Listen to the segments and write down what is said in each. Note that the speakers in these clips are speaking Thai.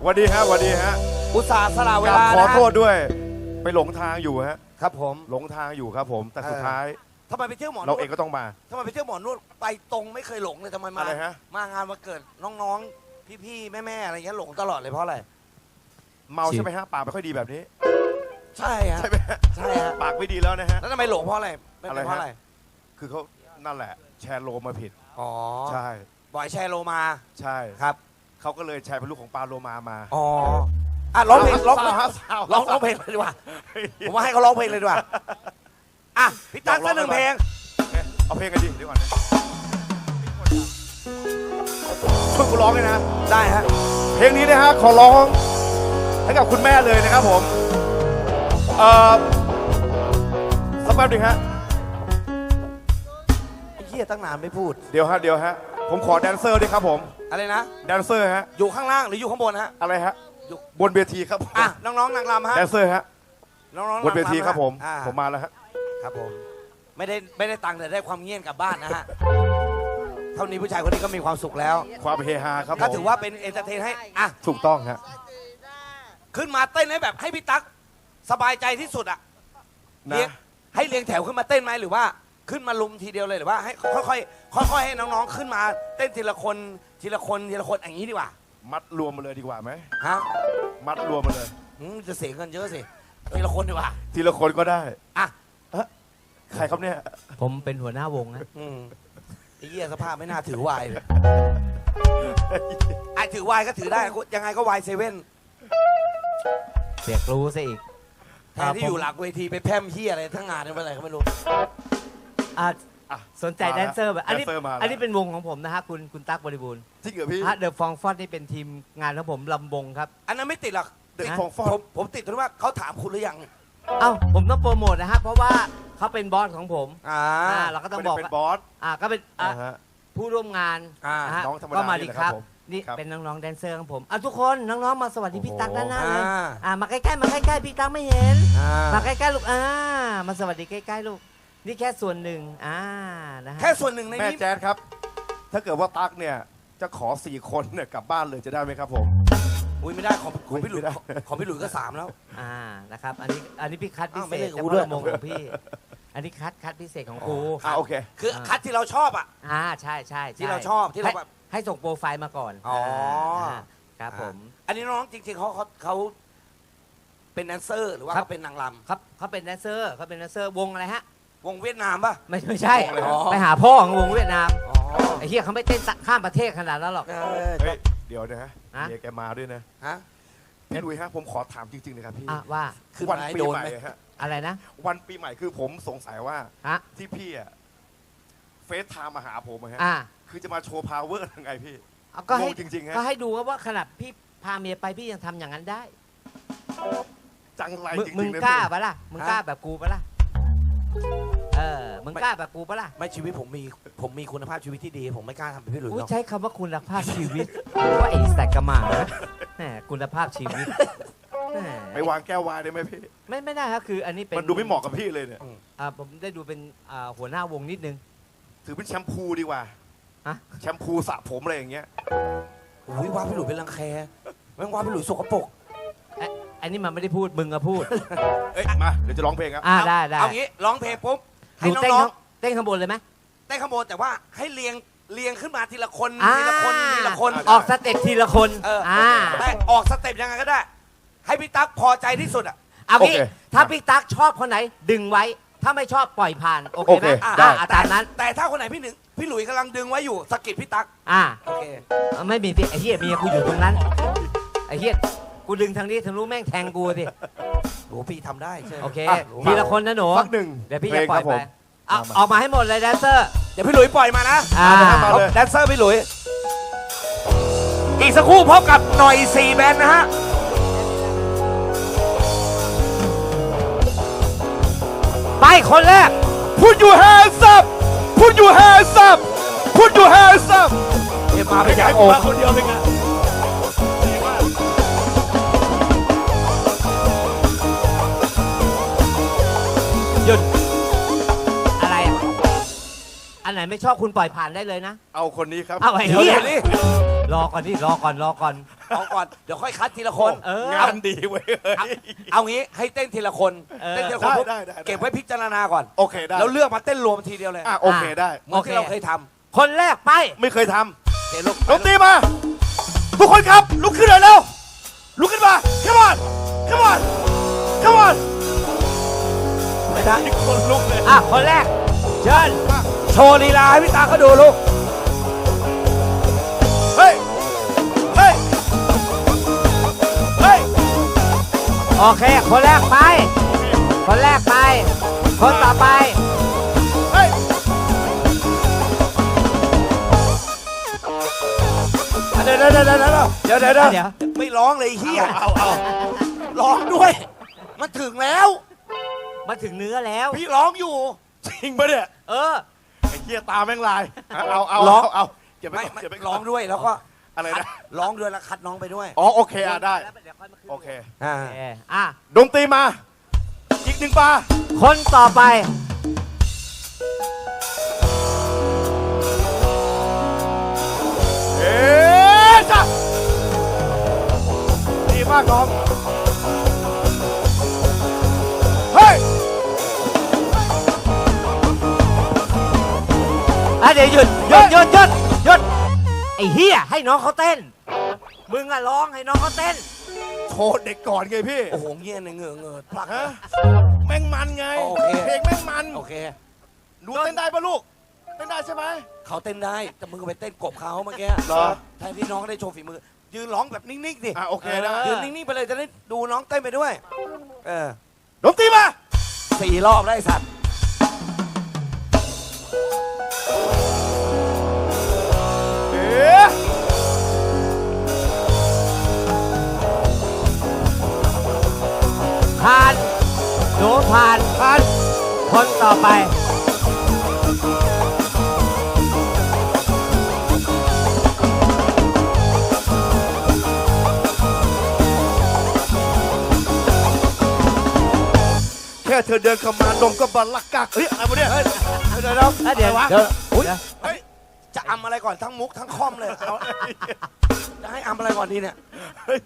สวัสดีฮะสวัสดีฮะอุตส่าห์สละเวกราลาบขอนะโทษด้วย ไปหลงทางอยู่ฮะ ครับผมหลงทางอยู่ครับผมแต่สุดเออท้าย ทำไมไปเที่ยวหมอนเราวดเองก็ต้องมา ทำไมไปเที่ยวหมอนวดไปตรงไม่เคยหลงเลยทำไมมาอะไรฮะ มางานวันเกิดน้องๆ พี่ๆ แม่ๆ อะไรเงี้ยหลงตลอดเลยเพราะอะไร เมาใช่ไหมฮะปากไม่ค่อยดีแบบนี้ใช่ฮะ ใช่ไหมฮะใช่ฮะ ปากไม่ดีแล้วนะฮะ แล้วทำไมหลงเพราะอะไรไม่อะไรเป็นเพราะฮะอะไร คือเขานั่นแหละ แชร์โลมาผิด อ๋อใช่บ่อยแชร์โลมา ใช่ ครับ เขาก็เลยแชร์เป็นลูกของปลาโลมามาอ๋ออะร้องเพลงร้องเศาฮะเศาร้องร้องเพลงเลยดีกว่าผมว่าให้เขาร้องเพลงเลยดีกว่าอะพี่ตั๊กสักหนึ่งเพลงเอาเพลงกันดิเดี๋ยวก่อนนะช่วยกูร้องเลยนะ ได้ฮะ เพลงนี้นะฮะขอร้องให้กับคุณแม่เลยนะครับผมเอ่อสักแป๊บหนึงฮะไอ้เหี้ยตั้งนานไม่พูด เดี๋ยวฮะเดี๋ยวฮะผมขอแดนเซอร์ด้วยครับผม อะไรนะ แดนเซอร์ฮะ อยู่ข้างล่างหรืออยู่ข้างบนฮะ อะไรฮะอยู่บนเวทีครับผมอะน้องๆนางรำฮะ แดนเซอร์ฮะ น้องๆบนเวทีครับผม อ่าผมมาแล้วฮะ ครับผม ไม่ได้ไม่ได้ตังค์แต่ได้ความเงียบกลับบ้านนะฮะ เท่านี้ผู้ชายคนนี้ก็มีความสุขแล้ว ความเฮฮาครับผมก็ถือว่าเป็นเอนเตอร์เทนให้ อะ ถูกต้องฮะขึ้นมาเต้นให้แบบให้พี่ตั๊กสบายใจที่สุดอะนะเรียงให้เรียงแถวขึ้นมาเต้นไหมหรือว่า ขึ้นมาลุมทีเดียวเลยหรือว่าให้ค่อยๆค่อยๆให้น้องๆขึ้นมา เต้นทีละคนทีละคนทีละคนอย่างนี้ดีกว่า มัดรวมมาเลยดีกว่าไหมฮะมัดรวมมาเลยอืมจะเสียเงินเยอะสิทีละคนดีกว่าทีละคนก็ได้อะใครครับเนี่ยผมเป็นหัวหน้าวงนะอืมไอ้เหี้ยสภาพไม่น่าถือวายเลยไอ้ถือวายก็ถือได้ยังไงก็วายเซเว่นเสียกรู้ซะอีกแทนที่อยู่หลังเวทีไปแพร่มเฮียอะไรทั้งงานนี่เป็นอะไรก็ไม่รู้ อะอะสนใจมาแดแล้วนเซอร์แบบอันนี้แดนเซอร์มาแล้ว อันนี้เป็นวงของผมนะฮะคุณคุณตั๊กบริบูรณ์จริงเหรอพี่ฮะเดอะฟองฟอดนี่เป็นทีมงานของผมลำวงครับ อันนั้นไม่ติดหรอกเด็กฮะของฟอผดมผมติดตรงที่ว่าเขาถามคุณหรือยังเอ้าผมต้องโปรโมทนะฮะ เพราะว่าเขาเป็นบอสของผม อ่าอ่าเราก็ต้องไม่บได้อกเป็นบอสอ่าก็เป็นอะนะฮะ ผู้ร่วมงานอ่านะฮะน้องธรรมดาก็มาดีนี่แหละคครัรับบผมนี่ครับ เป็นน้องๆแดนเซอร์ของผมอะทุกคนน้องๆมาสวัสดีพี่ตั๊กด้านหน้าเลยอ่าอ่ามาใกล้ๆมาใกล้ๆพี่ตั๊กไม่เห็น อ่า มาใกล้ๆลูกอ่ามาสวัสดีใกล้ๆลูก นี่แค่ส่วนหนึ่งอ่านะฮะแค่ส่วนหนึ่งในแม่นี้แจ๊ดครับ ถ้าเกิดว่าตั๊กเนี่ยจะขอสี่คนเนี่ยกลับบ้านเลยจะได้ไหมครับผม อุ้ยไม่ได้ของของพี่หลุยไม่ได้ ของพี่หลุยก็สามแล้ว อ่านะครับอันนี้อันนี้พี่คัดพิอ้าวเศไม่ษเล่นกับเฉกูพาะด้วยลำวงของพี่ อันนี้คัดคัดพิเศษของครูอ่าโอเค คืออ่าคัดที่เราชอบอะ อ่าใช่ใช่ใช่ที่เราชอบที่เราแบบให้ให้ส่งโปรไฟล์มาก่อนอ๋ออ่าครับผม อันนี้น้องจริงๆเขาเขาเขาเป็นแดนเซอร์หรือว่าครับ เขาเป็นนางรครับเขาเป็นแดนเซอร์เขาเป็นแดนเซอร์วงอะไรฮะำ วงเวียดนามป่ะ ไม่ไม่ใช่ วงอะไรฮะไปหาพ่อของวงเวียดนามอ๋อไอ้เหี้ยเขาไม่เต้นข้ามประเทศขนาดนั้นหรอกเออเฮ้ยเดี๋ยวนะฮะฮะ เมียแกมาด้วยนะฮะพี่ลุยฮะผมขอถามจริงๆเลยครับพี่อะว่าขึ้นวันมาให้ปีโดนใหม่ไหมอะฮะอะไรนะวันปีใหม่คือผมสงสัยว่าฮะที่พี่อะเฟซไทม์มาหาผมอะฮะอ่าคือจะมาโชว์พาวเวอร์ยังไงพี่ เอาก็ให้งงจริงๆฮะ ก็ให้ดูว่าขนาดพี่พาเมียไปพี่ยังทำอย่างนั้นได้จังไรมึงจริงๆมึงนะกล้าพี่ปะล่ะมึงกล้าแบบกูปะล่ะ เออมึงกล้าแบบกูปะล่ะไม่ชีวิตผมมีผมมีคุณภาพชีวิตที่ดี ผมไม่กล้าทำเป็นพี่หลุยอุ้หยรอกใช้คำว่าคุณภาพชีวิตว่าไอ้สัตว์กระหมาแหมคุณภาพชีวิตแหมไปวางแก้ววายได้ไหมพี่ ไม่ไม่ได้ครับคืออันนี้เป็นมันดูไม่เหมาะกับพี่เลยเนี่ย อ่าผมได้ดูเป็นอ่าหัวหน้าวงนิดนึง ถือเป็นแชมพูดีกว่าฮะ แชมพูสระผมอะไรอย่างเงี้ย อุ้ยว่าพี่หลุยเป็นรังแคแม่งว่าพี่หลุยสกปรกไอ้อันนี้มันไม่ได้พูดมึงอะพูด เอ้ย มา เดี๋ยวจะร้องเพลงครับ อ่าได้ได้เอางี้ร้องเพลงปุ๊บ หให้นูเต้นน้องข้างเต้นข้างบนเลยไหมๆเต้นข้างบนแต่ว่าให้เรียงเรียงขึ้นมาทีละคนอ่าทีละคนทีละคนออกสเต็ปทีละคนเอออ่าได้ออกสเต็ปยังไงก็ได้ ให้พี่ตั๊กพอใจที่สุดอะ เอางี้โอเคถ้าพี่ตั๊กชอบคนไหน ดึงไว้ถ้าไม่ชอบปล่อยผ่านโอเคไหมโอเคอ่าได้อ่าตามนั้น แต่ถ้าคนไหนพี่หนึ่งพี่หลุยกำลังดึงไว้อยู่สะกิดพี่ตั๊กอ่า โอเคไม่มีพี่ไอ้เหี้ยเมียกูอยู่ตรงนั้น ไอ้เหี้ยกูดึงทางนี้ถึงรู้แม่งแทงกูสิ โหพี่ทำได้ใช่ไหมโอเคอะทีละคนนะหนูสักหนึ่งเดี๋ยวพี่เพลจะงปล่อยครับไปผมเอามาออกมาให้หมดเลยแดนเซอร์ เดี๋ยวพี่หลุยปล่อยมานะอ่ามาเลยแดนเซอร์พี่หลุย อีกสักครู่พบกับหน่อยสี่แบนด์นะฮะ ไปคนแรก Put your hands up Put your hands up Put your hands up เอ็มมาเป็เป็นนไงยังผโอมมาคนเดียวเป็นไง ไหนไม่ชอบคุณปล่อยผ่านได้เลยนะ เอาคนนี้ครับเอาไอ้เดี๋ยวเหี้ยเดี๋ยวนี่รอก่อนดิรอก่อนรอก่อน เอาก่อน เดี๋ยวค่อยคัดทีละคนเอองานดีเว้ยเฮ้ย เอาเอางี้ให้เต้นทีละคนเออ เต้นทีละคนปุ๊บได้ได้ได้ เก็บไว้พิจารณาก่อน โอเคได้แล้วเลือกมาเต้นรวมทีเดียวเลยอะโอเคได้ เหมือนที่เราเคยทคนแรกไปไม่เคยทำเดี๋ยวลูกำดนตรีมา ทุกคนครับ ลุกขึ้นหน่อยเร็ว ลุกขึ้นมา come on come on come on ไม่ได้นี่คนลุกเลยอะคนแรก เชิญโชว์ลีลาให้พี่ตาเขาดูลูก เฮ้ย เฮ้ย เฮ้ย โอเค คนแรกไป คนแรกไป คนต่อไป เฮ้ยเดี๋ยวเดี๋ยวเดี๋ยวเดี๋ยวเดี๋ยวเดี๋ยวเดี๋ยวเดี๋ยวไม่ร้องเลยไอ้เฮียเอาเอาร้องด้วย มันถึงแล้ว มาถึงเนื้อแล้ว พี่ร้องอยู่ จริงปะเนี่ย เออไอ้ เหี้ยตาแม่งลายเอาเอาเอาร้อง เอาเก็บไปไม่ก่อนไม่เก็บไปก่ร้ออนงด้วยแล้วก็อะไรนะร้องด้วยแล้วคัดน้องไปด้วยอ๋อโอเคอะได้โอเคอ่าโอเคอะ ดนตรีมา อีกหนึ่งปลาคนต่อไป เอ๊ะจ้ะดีมากน้อง อะเดี๋ยวหยุดหยุดหยุดหยุดหยุดไอ้เฮียให้น้องเขาเต้น มึงอะร้องให้น้องเขาเต้นโชว์เด็กก่อนไงพี่ โอ้โหเงี้ยเนี่ยเหงื่อเหงื่อพลัก ฮะแม่งมันไง โอเค เพลงแม่งมันโอเค หนูเต้นได้ปะลูก เต้นได้ใช่ไหมเขาเต้นได้ แต่มึงก็ไปเต้นกบเขาเมื่อกี้เหรอ แทนที่น้องได้โชว์ฝีมือ ยืนร้องแบบนิ่งๆสิอะโอเคได้ ยืนนิ่งๆไปเลยจะได้ดูน้องเต้นไปด้วย เออดนตรีมาสี่รอบได้ไอ้สัตว์ หนูผ่านผ่านคนต่อไป แค่เธอเดินเข้ามานมก็บัลลักกักเฮ้ยอะไรวะเนี่ยเฮ้ยเดี๋ยวเดี๋ยวแล้วเดี๋ยวอะไรวะเดี๋ยวอุ๊ยเดี๋ยว เฮ้ยจะอำอะไรก่อนทั้งมุกทั้งคอมเลยเอาจะให้อำอะไรก่อนดีเนี่ยเฮ้ย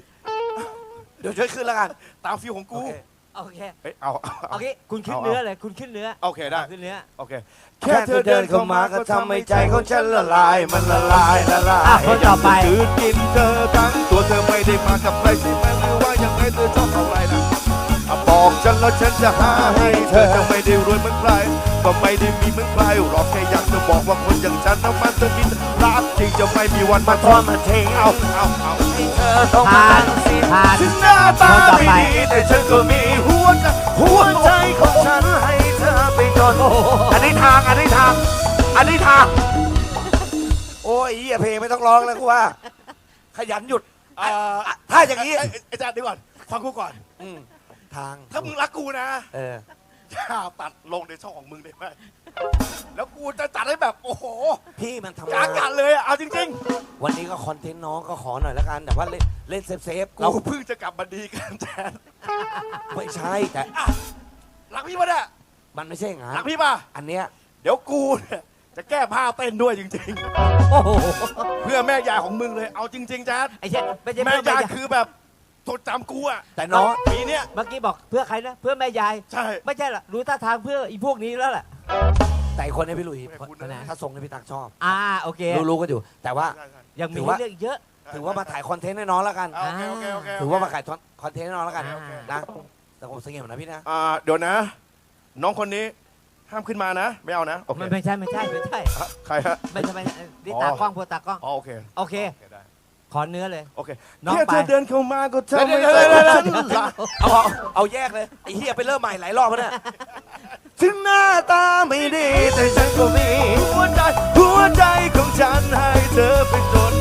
เดี๋ยวช่วยขึ้นแล้วกันตามฟิวของกู โอเค โอเคเฮ้ยเอาเอาโอเคคุณขึ้นเอาเนื้อเลยคุณขึ้นเนื้อโอเคได้ขึ้นเนื้อ โอเคแค่เธอเดินเข้ามาก็ทำให้ใจของฉันละลายมันละลายละลาอะยคนต่อไปคืนกินเธอทั้งตัวเธอไม่ได้มากับใครใช่ไหมหรือว่ายังไงเธอชอบอะไรนะอะบอกฉันแล้วฉันจะหาให้เธอจะไม่ได้รวยเหมือนใครก็ไม่ได้มีเหมือนใครหรอกแค่อยากจะบอกว่าคนอย่างฉันนะมันจะมีรักจริงจะไม่มีวันมาทอดมาทิ้งเอาเอาเอา เธอต้องมาผ่านผ่านถึงหน้าตาคนต่อไม่ไปดีแต่ฉันก็มีหัวใจหัวใจของฉันให้เธอไปจนอันนี้ทางอันนี้ทาง อันนี้ทาง โอ้ยเหี้ยเพลงไม่ต้องร้องแล้วกูว่า ขยันหยุดเอ่ออะถ้าอย่างนี้ ไอ้ไอ้อาจารย์เดี๋ยวก่อนฟังกูก่อนอืมทางถ้ามึงรักกูนะเออ อย่าตัดลงในช่องของมึงได้ไหม แล้วกูจะจัดให้แบบโอ้โหพี่มันทำานจ้างกันเลยอะเอาจริง วันนี้ก็คอนเทนต์น้องก็ขอหน่อยแล้วกัน แต่ว่าเล่นเล่นเซฟเซฟๆๆ เรากูเพิ่งจะกลับมาดีกันแทนไม่ใช่แต่รักพี่ปะเนี่ยมันไม่ใช่อย่างนั้นรักพี่ปะอันเนี้ยเดี๋ยวกูเนี่ยจะแก้ผ้าเต้นด้วยจริง โอ้โหๆ เพื่อแม่ยายของมึงเลยเอาจริงๆจ้าไอ้เช่ไม่ใช่แม่เพื่อแม่ยายยายคือแบบ จดจำกูอะแต่น้อง ปีเนี้ยเมื่อกี้บอกเพื่อใครนะ เพื่อแม่ยาย ใช่ ไม่ใช่หรอกรู้ท่าทางเพื่ออีพวกนี้แล้วแหละแต่อีกคนนี้พี่หลุยไม่คุ้นคนไหนถ้าทรงนี้พี่ตักชอบ อ่าโอเค รู้รู้ๆกันอยู่ แต่ว่า ใช่ใช่ยังมีถือให้ว่า เลือกเยอะ ถือว่ามาถ่ายคอนเทนต์ให้น้องแล้วกัน อ่าโอเคโอเคโอเคถือว่ามาขายคอนเทนต์ให้น้องแล้วกันโอเค นะแต่ผมสังเกตนะพี่นะ อ่าเดี๋ยวนะ น้องคนนี้ ห้ามขึ้นมานะ ไม่เอานะ โอเคไม่ไม่ใช่ไม่ใช่ไม่ใช่ฮะใครฮะ ไม่ใช่ไม่ใช่นี่อ๋อตากล้องพวกตากล้อง อ๋อโอเค โอเคโอเคได้ ขอเนื้อเลย โอเคน้องแค่ไป เธอเดินเข้ามาก็ทำให้เดี๋ยวใจเดี๋ยวเดี๋ยวฉันเดี๋ยวละเอาเอาเอาแยกเลยไอ้เฮียไปเริ่มใหม่หลายรอบแล้วเนี่ยถึงหน้าตาไม่ดีแต่ฉันก็มีหัวใจหัวใจของฉันให้เธอไปจน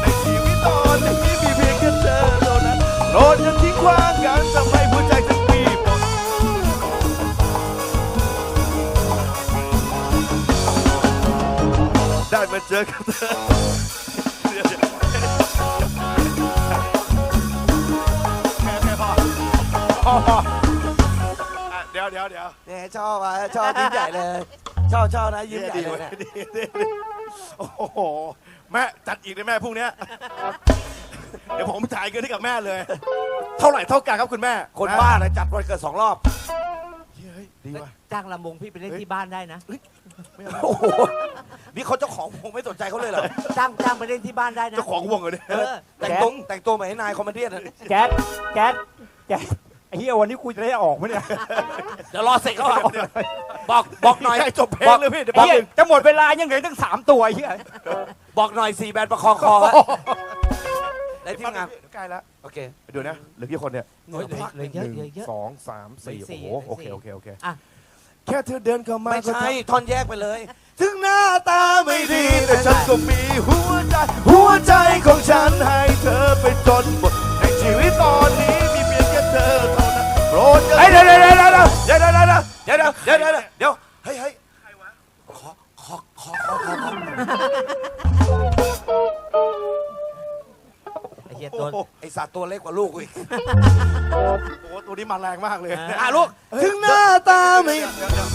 ในชีวิตตอนนี้มีเพียงแค่เธอเท่านั้นโปรดอย่าทิ้งขว้างกันทำให้หัวใจฉันปีบหมดได้มาเจอกับเธอ อพออะเดี๋ยวเดี๋ยวเดี๋ยวเนี่ยชอบอะชอบยิ้มใหญ่เลยชอบชอบนะยิ้มใหญ่ดีเลยเว้ยเนี่ยดีดีดีโอ้โห แม่จัดอีกเลยแม่พรุ่งเนี้ยเดี๋ยวผมจ่ายเงินให้กับแม่เลย เท่าไหร่เท่ากันครับคุณแม่คนบ้าเลยจัดวันเกิดสองรอบ เฮ้ยดีว่ะ จ้างลำวงพี่ไปเล่นที่บ้านได้นะ โอ้โหนี่เขาเจ้าของวงไม่สนใจเขาเลยเหรอจ้างจ้างไปเล่นที่บ้านได้นะ เจ้าของวงเลยเนี่ยเออ แต่งตัวแต่งตัวเหมือนไอ้นายคอมเมดี้นะแก๊สแก๊สแก๊สไอ้ เหี้ยวันนี้กูจะได้ออกไหมเนี่ย เดี๋ยวรอเสร็จเขาบอกบอกบอกหน่อยใกล้จบเพลงเลยพี่เดี๋ยวไอ้แป๊บเหี้ยนึงจะหมดเวลายังเหลือตั้งสามตัวไอ้เหี้ยบอกหน่อยสี่แบนประคองคอฮะได้ทีมงานเดี๋ยวใกล้แล้วโอเคเดี๋ยวนะเหลือกี่คนเนี่ยเหลือเหลือเยอะหเหลือนึ่งเยอะ สองสามสี่เหลือสี่โอ้โหเหลืโออเคสี่โอเคโอเคอะ แค่เธอเดินเข้ามาไม่ก็ใช่ทำท่อนแยกไปเลย ถึงหน้าตาไม่ดีแต่ฉันก็มีหัวใจ หัวใจของฉันให้เธอไปจนหมดในชีวิตตอนนี้มีเพียงแค่เธอเท่านั้นโป รดเฮ้ยเดี๋ยวเดี๋ยวเดี๋ยวเดี๋ยวเดี๋ยวเดี๋ยวเดี๋ยวเดี๋ยวเดี๋ยวเดี๋ยวเดี๋ยวเดี๋ยวเดี๋ยวเฮ้ยเฮ้ยขอขอขอขอขอขอไอ้เหี้ยตัวโอ้โหไอสัตว์ตัวเล็กกว่าลูกกูอีกโอ้โหตัวนี้มาแรงมากเลยอะลูกถึงหน้าตาไม่ เดี๋ยวเดี๋ยว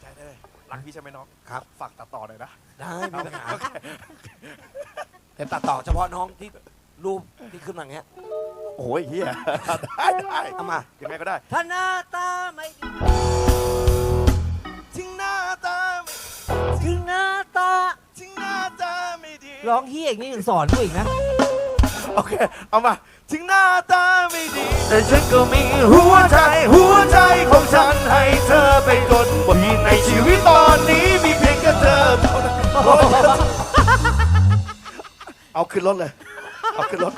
ใจได้ยรักพี่ใช่ไหมน้องครับ ฝากตัดต่อหน่อยนะได้ไม่มีปัญหาแต่ตัดต่อเฉพาะน้องที่ รูปที่ขึ้นมาอย่างเงี้ยโอ้ยเฮีย ได้ได้เอามา ยังไงก็ได้ ถ้าหน้าตาไม่ดีถึงหน้าตาไม่ถึงหน้าตาถึงหน้าตาไม่ดี ร้องเฮี้ยอย่างนี้ยังสอนกูอีกนะ โอเค เอามา ถึงหน้าตาไม่ดี แต่ฉันก็มีหัวใจ หัวใจของฉันให้เธอไปจนหมดในชีวิตตอนนี้มีเพียงแค่เธอเท่านั้นเอาขึ้นรถเลย เอาขึ้นรถ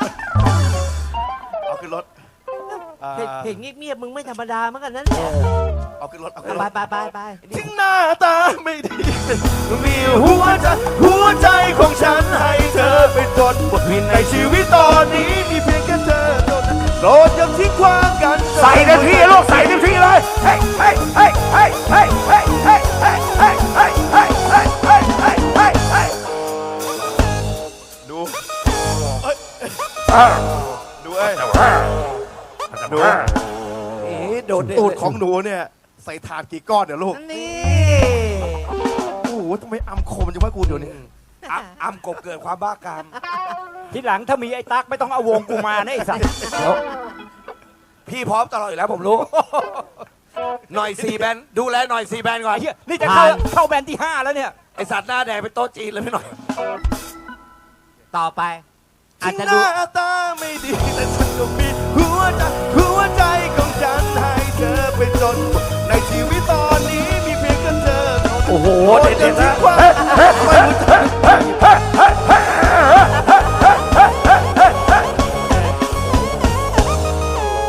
เอาขึ้นรถอ่าเพลงเพลงเงียบๆมึงไม่ธรรมดาเหมือนกันนั่นแหละเอาขึ้นรถ เอาขึ้นรไปถ ไปไปไปถึงหน้าตาไม่ดีมีหัวใจหัวใจของฉันให้เธอไปจนหมดในชีวิตตอนนี้มีเพียงแค่เธอเท่านั้นโปรดอย่าทิ้งความกันใส่เต็มที่ลูกใส่เต็มที่เลย เฮ้ยเฮ้ยเฮ้ยเฮ้ยเฮ้ยเฮ้ยเฮ้ยเฮ้ย ดูเอ้ยดูเอ๊ะโดดเด่นตูดของหนูเนี่ย ใส่ถาดกี่ก้อนเดี๋ยวลูก นี่โอ้โหทำไมอำคมจังวะกูเดี๋ยวนี้อะอ้ำกบเกิดความบ้ากามทีหลังถ้ามีไอ้ตั๊กไม่ต้องเอาวงกูมานะไอ้สัตว์พี่พร้อมตลอดอยู่แล้วผมรู้ หน่อยสี่แบนดูแลหน่อยสี่แบนก่อนไอ้เหี้ยนี่จะเข้าเข้าแบนที่ห้าแล้วเนี่ย ไอสัตว์หน้าแดงเป็นโต๊ะจีนเลยไม่หน่อย ต่อไป อาจถึจะงดู หน้าตาไม่ดีแต่ฉันก็มีหัวใจหัวใจของฉันให้เธอไปจนหมดในชีวิตตอนนี้มีเพียงแค่เธอเท่านั้นโอ้โหโปรดอย่าทิ้งความไม่รู้จัก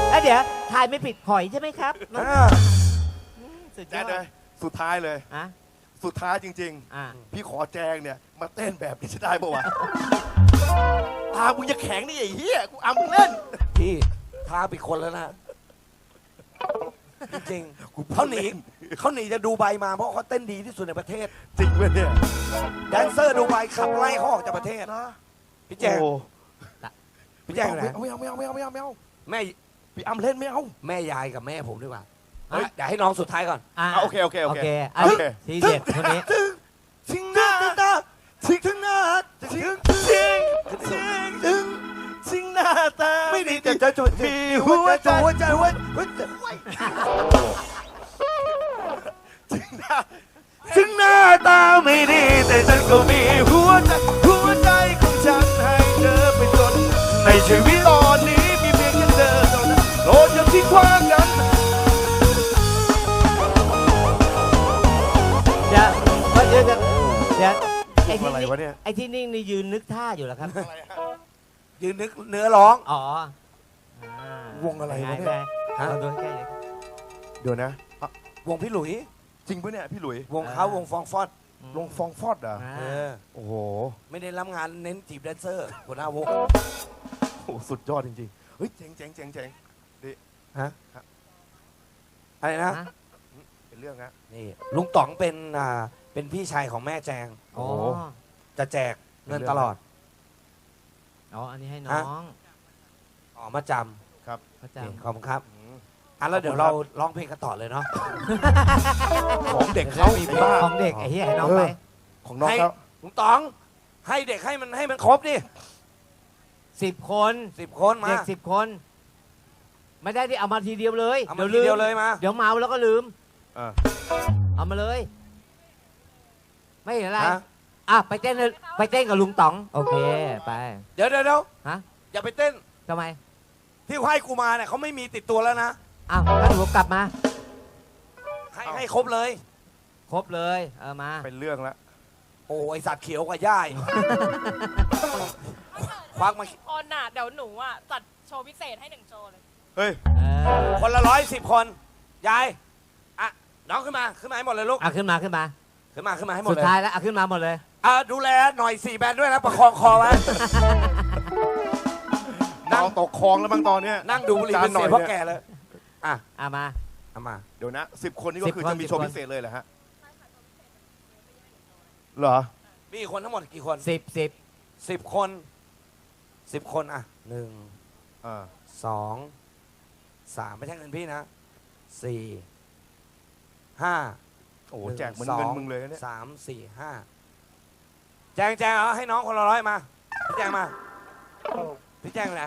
แล้วเดี๋ยวถ่ายไม่ผิดหอยใช่ไหมครับสุดยแจ๊อดดเลยสุดท้ายเลย อะสุดท้ายจริง อะๆ พี่ขอแจงเนี่ย มาเต้นแบบนี้จะได้ปะวะ ตามึงจะแข็งนี่ไอ้เหี้ยกูอำมึงเล่น พี่ท้าไปคนแล้วนะ จริงๆเขาหนีเขาหนีจะดูใบมาเพราะเขาเต้นดีที่สุดในประเทศ จริงเว้ยเนี่ยแดนเซอร์ดูใบขับไล่เขาออกจากประเทศนะพี่แจ้งโอ้พี่แจ้งอยู่ไหนไม่เอาไม่เอาไม่เอาไม่เอาไม่เอาแม่พี่อำเล่นไม่เอา แม่ยายกับแม่ผมดีกว่าเฮ้ยเดี๋ยวให้น้องสุดท้ายก่อน อะอะโอเคโอเคโอโอเค เคอะโอเค ทีเด็ดคนนี้ ถึงถึงหน้าตา ถึงถึงหน้าถึงถึงถึงถึงถึงถึงหน้าตาไม่ดีแต่จะจุดมีหัวใจหัวใจหัวหัวใจถึงหน้าถึงหน้าตาไม่ดีแต่ฉันก็มีหัวใจหัวใจของฉันให้เธอไปจนในชีวิตตอนนี้มีเพียงแค่เธอเท่านั้นโปรดย่าทิ้งความกันเดี๋ยวเดี๋ยวเดี๋ยวเดี๋ย วไอ้ที่อะไรนิ่งวะเนี่ย ไอ้ที่นิ่งนี่ยืนนึกท่าอยู่แล้วครับ ยืนนึกเนื้อร้อง อ๋ออ่าวงอะไรวะเนี่ยไงฮะ เราดูใกล้เลยเดี๋ยวนะอะวงพี่หลุย จริงปะเนี่ยพี่หลุยวงเขาวงฟองฟอดลงฟองฟอดเหรอะ อ่าเออ โอ้โหไม่ได้รับงานเน้นจีบแดนเซอร์หัวหน้าวงโอ้โหสุดยอดจริงๆเฮ้ยเจ๋งเจ๋งเจ๋งเจ๋งอะไรนะ ฮะเป็นเรื่องฮะนี่ลุงต๋องเป็นอ่า เป็นพี่ชายของแม่แจง โอ้อ๋อโหจะแจกเงินตลอดอ๋อ อันนี้ให้น้ฮะองอ๋อมาจเขาำจะนี่ขอบคุณครับอืมอะแล้วเดี๋ยวเราร้องเพลงกันต่อเลยเนาะ ของเด็กเขามีไอ้บ้า ของเด็กไอ้เหี้ยให้น้องไปของน้องให้เขาลุงต๋อง ให้เด็กให้มันให้มันครบดิสิบคนสิบคนมาเด็กสิบคน ไม่ได้ที่เอามาทีเดียวเลยเอามาทีเดียวเลยมา เดี๋ยวเมาแล้วก็ลืมอะเอามาเลย ไม่เห็นอะไร ฮะ อะไปเต้นเลยไปเต้นกับลุงต๋อง โอเคไป เดี๋ยวเดี๋ยวเดี๋ยวฮะ อย่าไปเต้นทำไม ที่ให้กูมาเนี่ยเขาไม่มีติดตัวแล้วนะ อ้าวงั้นผมกลับมา ให้ให้ครบเลย ครบเลย เออมา เป็นเรื่องแล้ว โอ้ยสัตว์เขียวกว่าย่าย ควักมา คนน่ะเดี๋ยวหนูอะจัดโชว์พิเศษให้หนึ่งโชว์เลย เฮ้ย เออคนละร้อยสิบคน ยาย อะ น้องขึ้นมา ขึ้นมาให้หมดเลยลูก อะขึ้นมาขึ้นมา ขึ้นมาขึ้นมาให้หมดสุดเลยท้ายแล้วอะขึ้นมาหมดเลย อะดูแลหน่อยสี่แบนด้วยนะประคองคอไว้ นั่นั่งงตกคลองแล้วบางตอนเนี้ยนั่งดูบุหรี่เป็นเสียพ่อแก่เลยอะมา เอามา เดี๋ยวนะสิบคนนี่ก็สิบคือคนจะมีสิบโชว์คน พิเศษเลยเหรอฮะเหรอ มีกี่คนทั้งหมดกี่คนสิบสิบสิบคนสิบคนอะหนึ่งอ่า สองสามไม่ใช่เงินพี่นะสี่ห้า โอ้โหหนึ่งแจกเหมือนสองเงินมึงเลยนะเนี่ยสามสี่ห้าแจงแจงเอาให้น้องคนละร้อยมาพี่แจงมาพี่แจงอยู่ไหน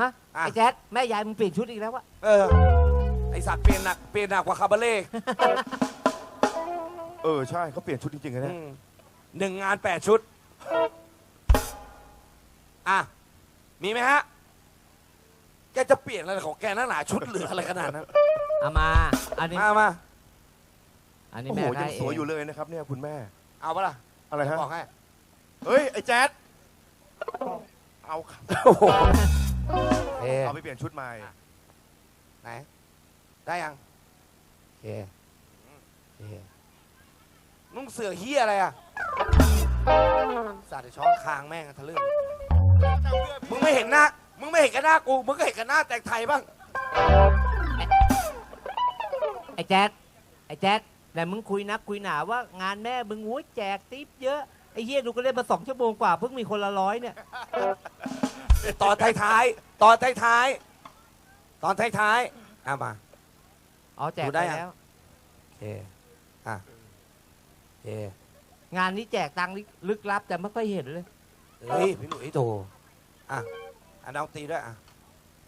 ฮะอะ ไอ้แจ๊ดแม่ยายมึงเปลี่ยนชุดอีกแล้ววะเออไอสัตว์เปลี่ยนหนักเปลี่ยนหนักกว่าคาบาเล่เออใช่เขาเปลี่ยนชุดจริงๆนะเนี่ยอืมหนึ่งงานแปดชุด อะ มีไหมฮะ แกจะเปลี่ยนอะไรของแกนักหนาชุดเหลืออะไรขนาดนั้นเอามา อันนี้มามา อันนี้โอ้โหแม่ยังให้สวยเงอยู่เลยนะครับเนี่ยคุณแม่ เอาปะล่ะอะไรฮะ บอกให้เฮ้ย ไอ้แจ๊ดเอาครับโอ้โหเอเอาไปเปลี่ยนชุดใหม่ ไหน ได้ยังโอเคโอเคนุ่งเสือเฮียอะไรอะสัตว์เดี๋ยวช้อนคางแม่งอะทะลึ่งมึงไม่เห็นหน้ามึงไม่เห็นกันหน้ากูมึงก็เห็นกันหน้าแต่งไทยบ้างไอ้แจ๊ดไอ้แจ๊ด แต่มึงคุยนักคุยหนาว่างานแม่มึงโอ้ยแจกติ๊บเยอะไอ้เฮียดูก็เล่นมาสองชั่วโมงกว่าเพิ่งมีคนละร้อยเนี่ย ตอนท้ายๆตอนท้ายๆตอนท้ายๆเอามา อ๋อแจกดูไปได้ยังแล้ว โอเคอะโอเคงานนี้แจกตังค์ลึกลับแต่ไม่ค่อยเห็นเลยเฮ้ยพี่หนุ่ยโตอะอะน้องตีด้วยอะ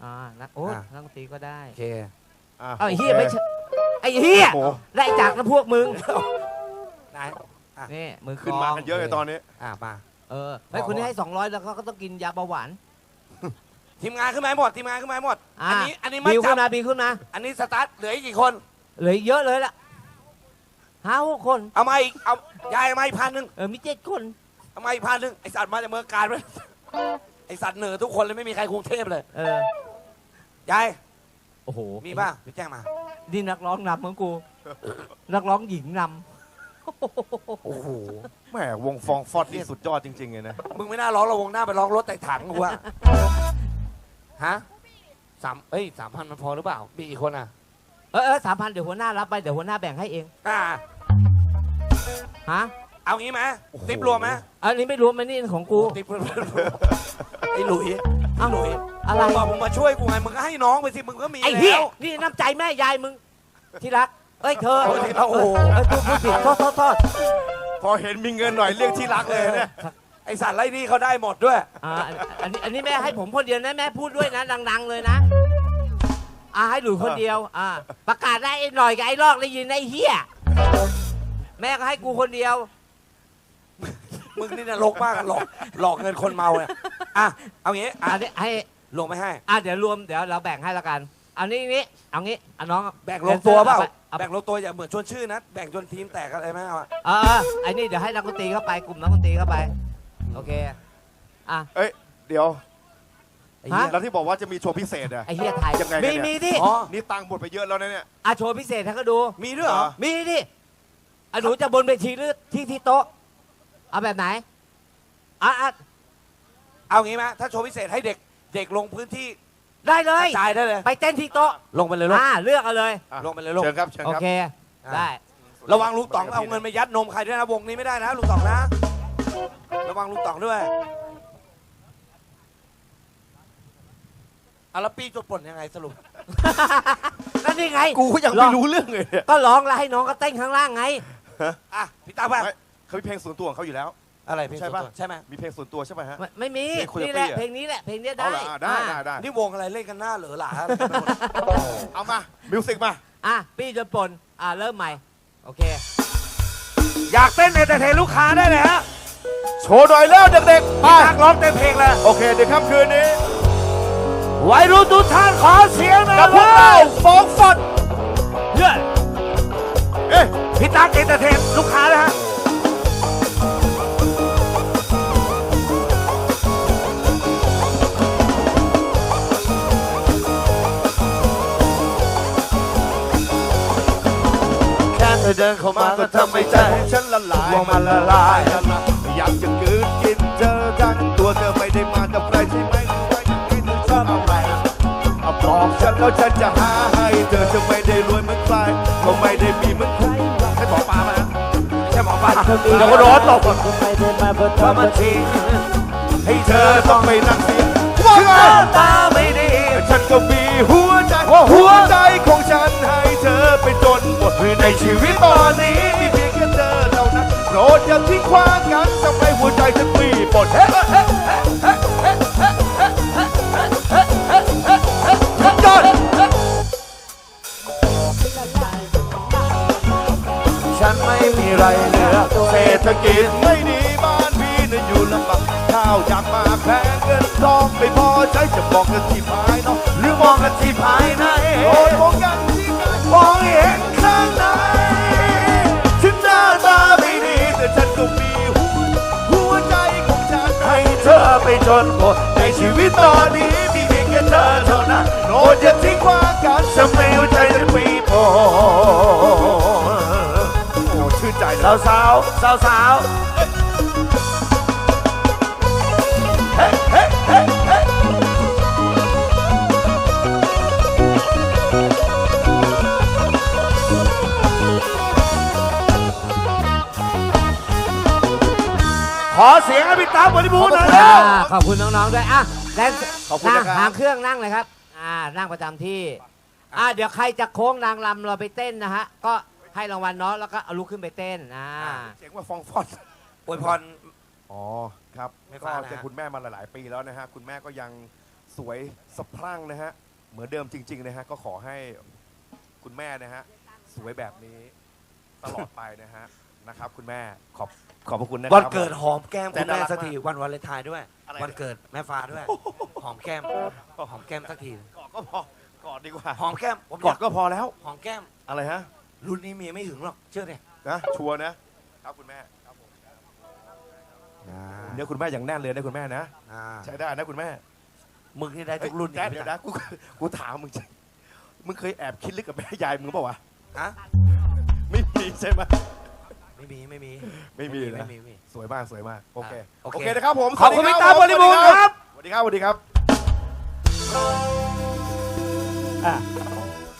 อ่านะโอ้ยอะ นักดนตรีก็ได้โอเค อะ เอาไอ้เฮียไม่ใช่ ไอ้เฮียโอ้โหไล่จากแล้วพวกมึงไหนนี่มือกลขึ้นองมากันเยอะเลยตอนนี้ อะมา เออไอ้ยคนนี้ให้สองร้อยแล้วเขาก็ต้องกินยาเบาหวานทีมงานขึ้นมาให้หมด ทีมงานขึ้นมาให้หมดอะอันนี้ อันนี้ไม่บิวจัขึ้บนมาบิวขึ้นมาอันนี้สตาร์ท เหลืออีกกี่คน เหลืออีกเยอะเลยล่ะห้าหกคนเอามาอีก เอา ยายเอามาอีกพันหนึ่งเออมีเจ็ดคนเอามาอีกพันหนึ่งไอสัตว์มาจากเมืองการเลยไอสัตว์เหนือทุกคนเลยไม่มีใครกรุงเทพเลย เออยาย โอ้โหมีป่ะพี่แจ้งมา นี่นักร้องนำของกู นักร้องหญิงนโอ้โหแหมวงฟองฟอดนี่สุดยอดจริงๆเลยนะ มึงไม่น่าร้องระวงหน้าไปร้องรถแต่ถังกูอะฮะสามเอ้ยสามพันมันพอหรือเปล่า มีอีกคนอะำเออเออสามพันเดี๋ยวหัวหน้ารับไป เดี๋ยวหัวหน้าแบ่งให้เอง อ่า ฮะ เอางี้ไหมโอ้โหติปรวมไหมอันนี้ไม่รวมมันนี่ของกู ติปรวมไอ้หลุยเอ้าหลุยอะไร บอกมึงมาช่วยกูไงมึงก็ให้น้องไปสิมึงก็มีไอ้เหี้ยแล้ว นี่น้ำใจแม่ยายมึง ที่รัก เอ้ยเธอโอ้ยที่รักโอ้โห เอ้ยพูดพูดผิดโทษโทษโทษพอเห็นมีเงินหน่อยเรียกที่รักเลยเนี่ยไอสัตว์ไล่นี่เขาได้หมดด้วย อ่าอันนี้อันนี้แม่ให้ผมคนเดียวนะแม่พูดด้วยนะดัง ๆ เลยนะอ่าให้หลุยคนเดียวอ่าประกาศได้ไอ้หน่อยกับไอ้ลอกได้ยินไอ้เหี้ยแม่ก็ให้กูคนเดียว มึงนี่นรกมากอะหลอกหลอกเงินคนเมาเนี่ยอะเอางี้อะอันนี้ให้ลงไม่ให้ อะเดี๋ยวรวมเดี๋ยวเราแบ่งให้ละกันเอานี้นี้เอางี้เอาน้องแบ่งลงตัวเปล่าเอาไปแบ่งลงตัวอย่าเหมือนชวนชื่อนะแบ่งจนทีมแตกอะไรไหมเอาอะเออเออไอ้นี่เดี๋ยวให้นักดนตรีเข้าไปกลุ่มนักดนตรีเข้าไปโอเคเอ้ย เดี๋ยว ไอ้เหี้ย แล้วที่บอกว่าจะมีโชว์พิเศษอะไอ้เหี้ยไทยยังไงเนี่มีย มีดิอ๋อนี่ตังค์หมดไปเยอะแล้วนะเนี่ย อะโชว์พิเศษให้เขาดู มีด้วยเหรอ มีดิอะหนูจะบนเวทีหรือที่ที่โต๊ะ เอาแบบไหนอะอะเอางี้ไหมถ้าโชว์พิเศษให้เด็กเด็กลงพื้นที่ได้เลยจ่ายได้เลย ไปเต้นที่โต๊ะลงไปเลยลูกอ่าเลือกเอาเลยอะลงไปเลยลูกเชิญครับเชิญโอครับ เค ได้ ระวังลุงต๋องเอาเงินไปยัดนมใครด้วยนะวงนี้ไม่ได้นะลุงต๋องนะ ระวังลุงต๋องด้วยอาแล้วปีจดปลดยังไงสรุป ก็นี่ไงกูก็ยังไม่รู้เรื่องเลยเนี่ย ก็ร้องแล้วให้น้องก็เต้นข้างล่างไง อะพี่ตาบ้างไม่ เขามีเพลงส่วนตัวของเขาอยู่แล้ว อะไรเพลงใช่ส่วนปะ ตัวใช่ไหมมีเพลงส่วนตัวใช่ไหมฮะ ไม่ไม่มีเพลงคุยกับนี่แหละพี่อะ เพลงนี้แหละเพลงนี้ได้เอาเหรออะได้ได้อะได้นี่วงอะไรเล่นกันหน้าเหลือหลา เอามา มิวสิกมา อะปี้จนปนอะเริ่มใหม่โอเค อยากเต้นเอนเตอร์เทนลูกค้าได้เลยฮะโชว์หน่อยแล้วเด็กๆมานักร้องเต้นเพลงเลยโอเค เดี๋ยวค่ำคืนนี้ วัยรุ่นทุกท่านขอเสียงหน่อยกับพวกเราฟองฟอดเฮ้ยเอ๊ะพี่ตั๊กเอนเตอร์เทนลูกค้านะฮะ เธอเดินเข้ามาก็ทำให้ใจของฉันละลายว่ามันละลายละลายอยากจะกืนกินเธอทั้งตัวเธอไม่ได้มากับใครใช่ไหมหรือว่าอย่างนี้เธอชอบอะไรเอาบอกฉันแล้วฉันจะหาให้เธอจะไม่ได้รวยเหมือนใครก็ไม่ได้มีเหมือนใครให้หมอปลามาใช่หมอปลาเดี๋ยวก็โดนตบไม่ได้มาเพื่อว่ามันจริงให้เธอต้องไปนั่งเสียว่าตาไม่ดีฉันก็มีหัวใจหัวใจของฉันให้ อไปจนหมดในชีวิตตอนนี้มีเพียงแค่เธอเท่านั้นโปรดอย่าทิ้งความกันทำไห้หัวใจฉันมีบดเฮ้เฮ้เนไม่มีไรเหลือเฮ้ษฐกิจไม่ดีบ้เฮ้นพี่น่ะอยู่ลำบาเฮ้าวอยากมาแพงเฮ้นทองไม่พอเฮ้จะเฮ้กันที่ภายนอกเฮ้อมองกันที่ภายในเฮ้ยเฮ้กัน องเห็นข้างในถึงหน้าตาไม่ดีแต่ฉันก็มีหัวหัวใจของฉันให้เธอไปจนหมดในชีวิตตอนนี้มีเพียงแค่เธอเท่านั้นโปรดอย่าทิ้งขว้างกันทำให้หัวใจฉันมีพอโอ้ชื่นใจสาวสาวสาวสาว เสียงให้พี่ตาบริบูรณ์หน่อยอ่าแล้ว ขอบคุณน้องๆด้วยอะแดนขอบคุณนั่งนะครับ หางเครื่องนั่งเลยครับ อ่า นั่งประจำที่ อ่าเดี๋ยวใครจะโค้งนางลำเราไปเต้นนะฮะ ก็ให้รางวัลเนาะแล้วก็เอาลุกขึ้นไปเต้น อ่า เสียงว่าฟองฟอดอวยพร อ๋อครับไม่ก็ฟ้านะฮะ เจอคุณแม่มาหลาย ๆ ปีแล้วนะฮะ คุณแม่ก็ยังสวยสะพรั่งนะฮะ เหมือนเดิมจริง ๆ นะฮะ ก็ขอให้คุณแม่นะฮะ สวยแบบนี้ ตลอดไปนะฮะ นะครับคุณแม่ขอบขอบพระคุณนะครัวันเกิดหอมแก้มแต่คุณแม่น่ารักสักทีมากวันวาเลนไทน์ด้วย อะไร วันเกิดแม่ฟ้าด้วย หอมแก้มหอมแก้มสักทีกอดก็พอกอดดีกว่าหอมแก้มผมกอดก็พอแล้วหอมแก้มอะไรฮะรุ่นนี้เมียไม่หึงหรอกเชื่อเนี่ยนะชัวร์นะครับคุณแม่ครับผมเดี๋ยวคุณแม่อย่างแน่นเลยนะคุณแม่นะใช้ได้นะคุณแม่มึงนี่ได้ทุกรุ่นแจ๊ดเดี๋ยวนะกูกูถามมึงจริงมึงเคยแอบคิดลึกกับแม่ยายมึงเปล่าวะฮะไม่มีใช่ไหม ไม่มีไม่มีไม่มีนะ ไม่มีไม่มี สวยมากสวยมากโอเคอะโอเคโอเคนะครับผมขอบคุณสวัสพี่ดีตาบริบูรณ์ครับ สวัสดีครับสวัสดีครับ อะ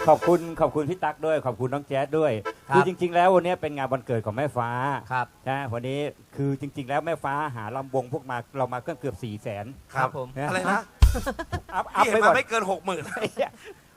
ขอบคุณขอบคุณพี่ตั๊กด้วยขอบคุณน้องแจ๊ดด้วยครับคือจริง ๆ แล้ววันนี้เป็นงานวันเกิดของแม่ฟ้าครับ นะวันนี้คือจริง ๆ แล้วแม่ฟ้าหาลำวงพวกมาเรามาก็เกือบสี่แสน ครับผม อะไรนะอัพอัพพี่ไปเห็นก่อมานไม่เกินหกหมื่น